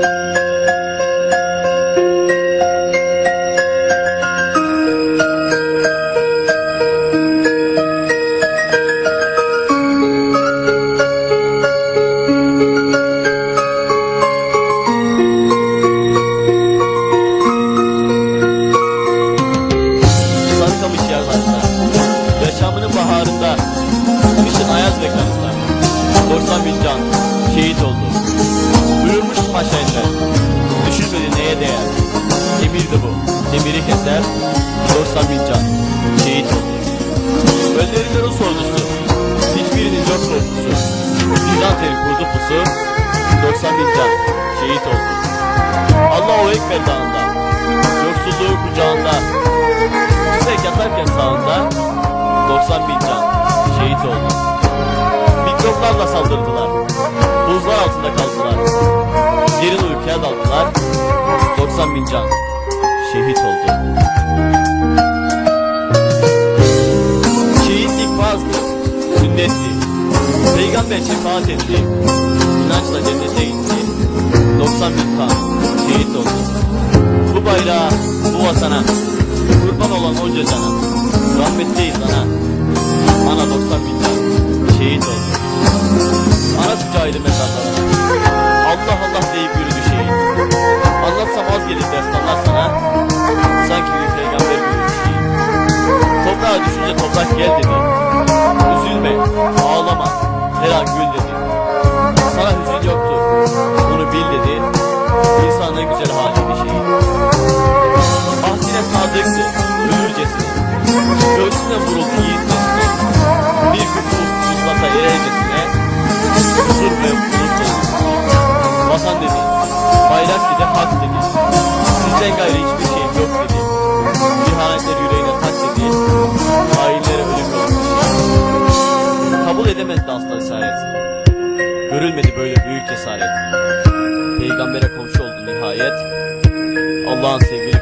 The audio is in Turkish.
Música Paşa eller, düşünmedi neye değer. Emirdi bu, demiri keser, korsan bir can, şehit oldu. Önlerinde Rus ordusu, hiçbirinin yok korkusu. Bizantiye'nin kurdu pusu, 90 bin can, şehit oldu. Allahu Ekber dağında, yoksulluğu kucağında, Tüfek yatarken sağında 90 bin can şehit oldu. Mikroplarla saldırdılar. Buzlar altında kaldılar. Derin uykuya daldılar. 90 bin can şehit oldu. Şehitlik farzdı, sünnetti. Peygamber şefaat etti. İnançla cennete gitti. 90 bin kan şehit oldu. Bu bayrağa, bu vatana, kurban olan onca cana, rahmetliyiz ana. Ana 90 bin can, şehit oldu. Ana kucağıydı mezarlara. Toprak gel dedi. Üzülme, ağlama, her an gül dedi. Sana hüzün yoktu, bunu bil dedi. İnsan ne güzel haliydi şehit. Ahdine sadıktı, ölürcesine. Göğsüne vuruldu yiğitçesine. Bir gün bu uslata erercesine. Huzur ve dedi. Vatan dedi, bayrak dedi, hak dedi. Sizden gayrı hiçbir şeyim yok dedi. İhanetleri yüreğine tak dedi. Görülmedi böyle büyük cesaret. Peygambere komşu oldu nihayet. Allah'ın sevgili.